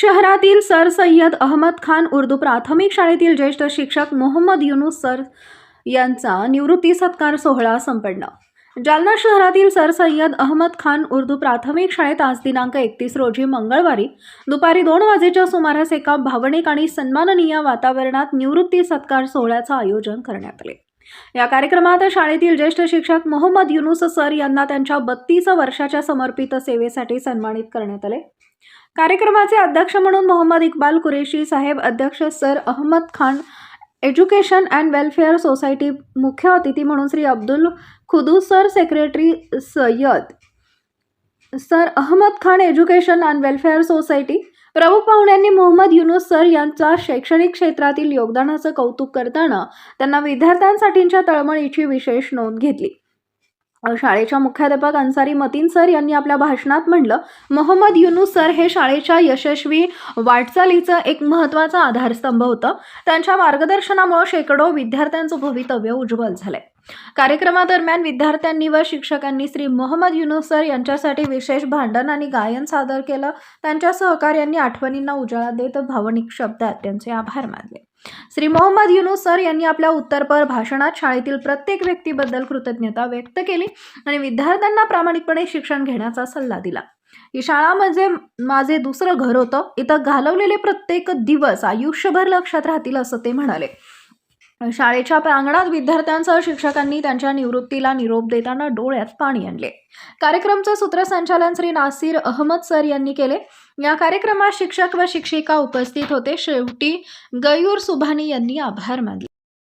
शहरातील सर सय्यद अहमद खान उर्दू प्राथमिक शाळेतील ज्येष्ठ शिक्षक मोहम्मद युनुस सर यांचा निवृत्ती सत्कार सोहळा संपन्न. जालना शहरातील सर सय्यद अहमद खान उर्दू प्राथमिक शाळेत आज दिनांक एकतीस रोजी मंगळवारी दुपारी दोन वाजेच्या सुमारास एका भावनिक आणि सन्माननीय वातावरणात निवृत्ती सत्कार सोहळ्याचं आयोजन करण्यात आले. या कार्यक्रमात शाळेतील ज्येष्ठ शिक्षक मोहम्मद युनुस सर यांना त्यांच्या बत्तीस वर्षाच्या समर्पित सेवेसाठी सन्मानित करण्यात आले. कार्यक्रमाचे अध्यक्ष म्हणून मोहम्मद इक्बाल कुरेशी साहेब अध्यक्ष sir Ahmad Khan education and welfare society मुख्य अतिथी म्हणून Shri Abdul Khudu sir secretary Sayyad sir Ahmad Khan education and welfare society प्रमुख पाहुण्यांनी मोहम्मद युनुस सर यांचा शैक्षणिक क्षेत्रातील योगदानाचं कौतुक करताना त्यांना विद्यार्थ्यांसाठीच्या तळमळीची विशेष नोंद घेतली. शाळेच्या मुख्याध्यापक अन्सारी मतीन सर यांनी आपल्या भाषणात म्हणलं मोहम्मद युनुस सर हे शाळेच्या यशस्वी वाटचालीचं एक महत्त्वाचा आधारस्तंभ होतं. त्यांच्या मार्गदर्शनामुळे शेकडो विद्यार्थ्यांचं भवितव्य उज्ज्वल झालंय. कार्यक्रमादरम्यान विद्यार्थ्यांनी व शिक्षकांनी श्री मोहम्मद युनुस सर यांच्यासाठी विशेष भांडण आणि गायन सादर केलं. त्यांच्या सहकार्यांनी आठवणींना उजाळा देत भावनिक शब्दात त्यांचे आभार मानले. श्री मोहम्मद युनुस सर यांनी आपल्या उत्तरपर भाषणात शाळेतील प्रत्येक व्यक्तीबद्दल कृतज्ञता व्यक्त केली आणि विद्यार्थ्यांना प्रामाणिकपणे शिक्षण घेण्याचा सल्ला दिला. ही शाळा म्हणजे माझे दुसरं घर होतं. इथं घालवलेले प्रत्येक दिवस आयुष्यभर लक्षात राहतील असं ते म्हणाले. शाळेच्या प्रांगणात विद्यार्थ्यांसह शिक्षकांनी त्यांच्या निवृत्तीला निरोप देताना डोळ्यात पाणी आणले. कार्यक्रमचं सूत्रसंचालन श्री नासिर अहमद सर यांनी केले. या कार्यक्रमात शिक्षक व शिक्षिका उपस्थित होते. शेवटी गयूर सुभानी यांनी आभार मानले.